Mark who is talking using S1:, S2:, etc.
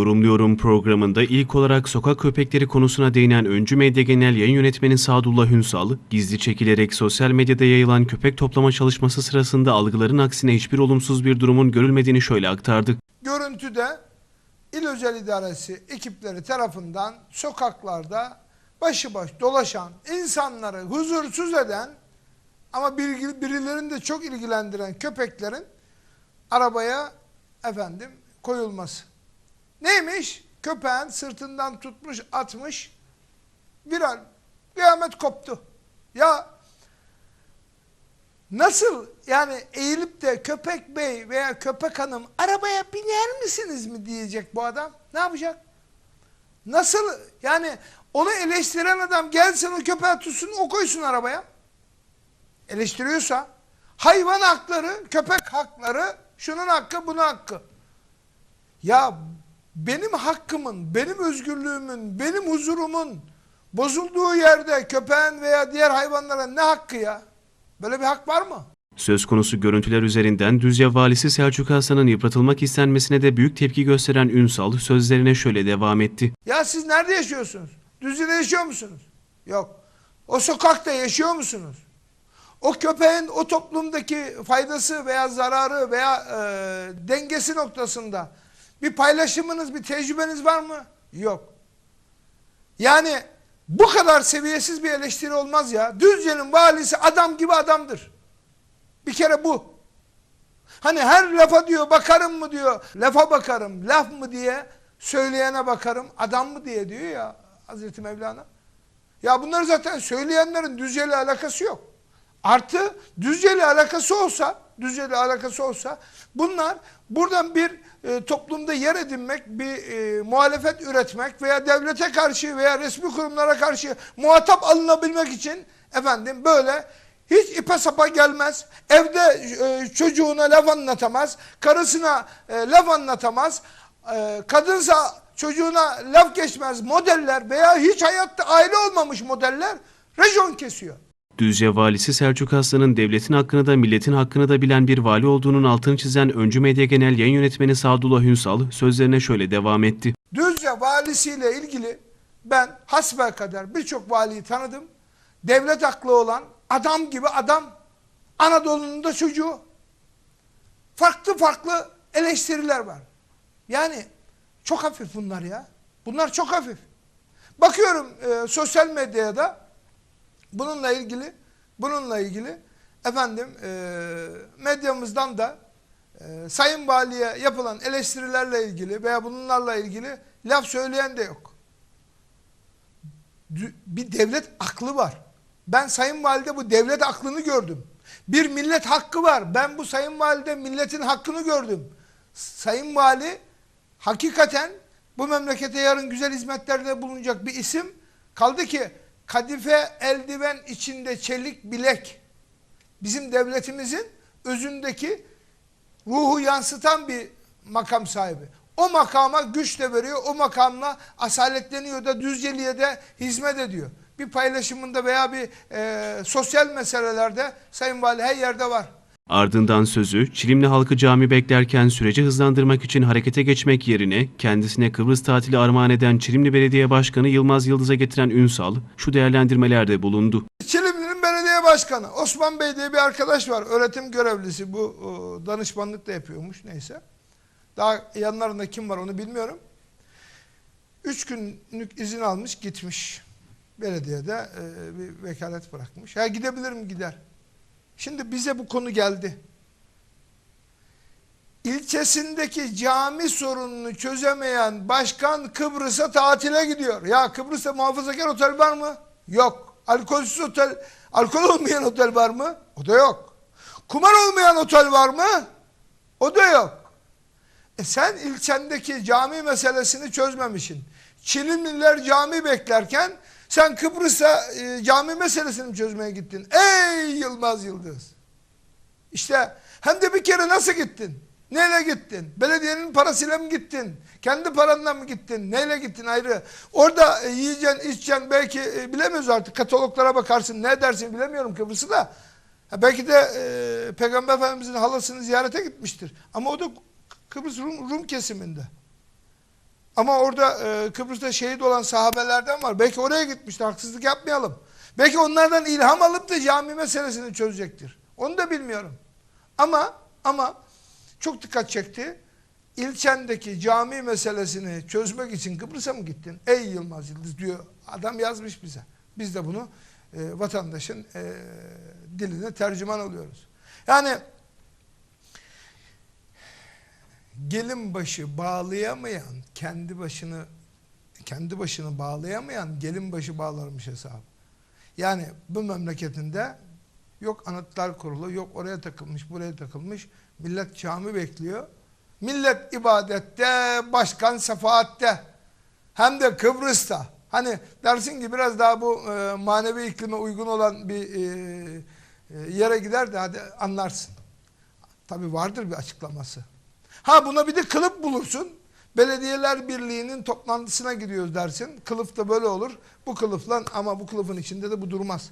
S1: Yorumluyorum programında ilk olarak sokak köpekleri konusuna değinen Öncü Medya Genel Yayın Yönetmeni Sadullah Ünsal, gizli çekilerek sosyal medyada yayılan köpek toplama çalışması sırasında algıların aksine hiçbir olumsuz bir durumun görülmediğini şöyle aktardı.
S2: Görüntüde İl Özel İdaresi ekipleri tarafından sokaklarda başıbaş dolaşan, insanları huzursuz eden ama bilgi- birilerini de çok ilgilendiren köpeklerin arabaya efendim koyulması. Neymiş? Köpeğin sırtından tutmuş atmış viral. Kıyamet koptu. Ya Nasıl yani eğilip de köpek bey veya köpek hanım arabaya biner misiniz mi diyecek bu adam? Ne yapacak? Nasıl yani onu eleştiren adam gelsin o köpeği tutsun o koysun arabaya. Eleştiriyorsa hayvan hakları, köpek hakları, şunun hakkı, bunun hakkı. Ya benim hakkımın, benim özgürlüğümün, benim huzurumun bozulduğu yerde köpeğin veya diğer hayvanlara ne hakkı ya? Böyle bir hak var mı?
S1: Söz konusu görüntüler üzerinden Düzce Valisi Selçuk Hasan'ın yıpratılmak istenmesine de büyük tepki gösteren Ünsal sözlerine şöyle devam etti.
S2: Ya siz nerede yaşıyorsunuz? Düzce'de yaşıyor musunuz? Yok. O sokakta yaşıyor musunuz? O köpeğin o toplumdaki faydası veya zararı veya e, dengesi noktasında bir paylaşımınız, bir tecrübeniz var mı? Yok. Yani bu kadar seviyesiz bir eleştiri olmaz ya. Düzce'nin valisi adam gibi adamdır. Bir kere bu. Hani her lafa diyor bakarım mı diyor. Lafa bakarım, laf mı diye söyleyene bakarım. Adam mı diye diyor ya Hazreti Mevlana. Ya bunları zaten söyleyenlerin Düzce'yle alakası yok. Artı Düzce'yle alakası olsa, Düzce'yle alakası olsa bunlar buradan bir e, toplumda yer edinmek, bir e, muhalefet üretmek veya devlete karşı veya resmi kurumlara karşı muhatap alınabilmek için efendim böyle hiç ipe sapa gelmez. Evde e, çocuğuna laf anlatamaz, karısına e, laf anlatamaz, e, kadınsa çocuğuna laf geçmez modeller veya hiç hayatta aile olmamış modeller rejon kesiyor.
S1: Düzce Valisi Selçuk Aslan'ın devletin hakkını da milletin hakkını da bilen bir vali olduğunun altını çizen Öncü Medya Genel Yayın Yönetmeni Sadullah Ünsal sözlerine şöyle devam etti.
S2: Düzce valisiyle ilgili ben hasbelkader birçok valiyi tanıdım. Devlet aklı olan adam gibi adam Anadolu'nun da çocuğu. Farklı farklı eleştiriler var. Yani çok hafif bunlar ya. Bunlar çok hafif. Bakıyorum e, sosyal medyaya da bununla ilgili bununla ilgili efendim e, medyamızdan da e, Sayın Vali'ye yapılan eleştirilerle ilgili veya bunlarla ilgili laf söyleyen de yok. Bir devlet aklı var. Ben Sayın Valide bu devlet aklını gördüm. Bir millet hakkı var. Ben bu Sayın Valide milletin hakkını gördüm. Sayın Vali hakikaten bu memlekete yarın güzel hizmetlerde bulunacak bir isim. Kaldı ki kadife eldiven içinde çelik bilek bizim devletimizin özündeki ruhu yansıtan bir makam sahibi. O makama güç de veriyor, o makamla asaletleniyor da Düzceli'ye de hizmet ediyor. Bir paylaşımında veya bir e, sosyal meselelerde Sayın Vali her yerde var.
S1: Ardından sözü Çilimli halkı cami beklerken süreci hızlandırmak için harekete geçmek yerine kendisine Kıbrıs tatili armağan eden Çilimli Belediye Başkanı Yılmaz Yıldız'a getiren Ünsal şu değerlendirmelerde bulundu.
S2: Çilimli'nin belediye başkanı Osman Bey diye bir arkadaş var. Öğretim görevlisi bu o, danışmanlık da yapıyormuş neyse. Daha yanlarında kim var onu bilmiyorum. Üç günlük izin almış gitmiş. Belediyede e, bir vekalet bırakmış. Ha gidebilir mi gider. Şimdi bize bu konu geldi. İlçesindeki cami sorununu çözemeyen başkan Kıbrıs'a tatile gidiyor. Ya Kıbrıs'ta muhafazakar otel var mı? Yok. Alkolsüz otel, alkol olmayan otel var mı? O da yok. Kumar olmayan otel var mı? O da yok. E sen ilçendeki cami meselesini çözmemişsin. Çilimliler cami beklerken sen Kıbrıs'a e, cami meselesini çözmeye gittin? Ey Yılmaz Yıldız! İşte hem de bir kere nasıl gittin? Neyle gittin? Belediyenin parasıyla mı gittin? Kendi paranla mı gittin? Neyle gittin ayrı? Orada e, yiyeceksin, içeceksin belki e, bilemiyoruz artık. Kataloglara bakarsın ne dersin bilemiyorum Kıbrıs'ı da. Ha, belki de e, Peygamber Efendimizin halasını ziyarete gitmiştir. Ama o da Kıbrıs Rum, Rum kesiminde. Ama orada e, Kıbrıs'ta şehit olan sahabelerden var. Belki oraya gitmişti. Haksızlık yapmayalım. Belki onlardan ilham alıp da cami meselesini çözecektir. Onu da bilmiyorum. Ama ama çok dikkat çekti. İlçendeki cami meselesini çözmek için Kıbrıs'a mı gittin? Ey Yılmaz Yıldız diyor. Adam yazmış bize. Biz de bunu e, vatandaşın e, diline tercüman oluyoruz. Yani gelin başı bağlayamayan, kendi başını kendi başını bağlayamayan gelin başı bağlarmış hesabı. Yani bu memleketinde yok anıtlar kurulu, yok oraya takılmış, buraya takılmış. Millet cami bekliyor. Millet ibadette, başkan sefaatte. Hem de Kıbrıs'ta. Hani dersin ki biraz daha bu e, manevi iklime uygun olan bir e, e, yere gider de hadi anlarsın. Tabi vardır bir açıklaması. Ha buna bir de kılıf bulursun. Belediyeler Birliği'nin toplantısına gidiyoruz dersin. Kılıf da böyle olur. Bu kılıfla ama bu kılıfın içinde de bu durmaz.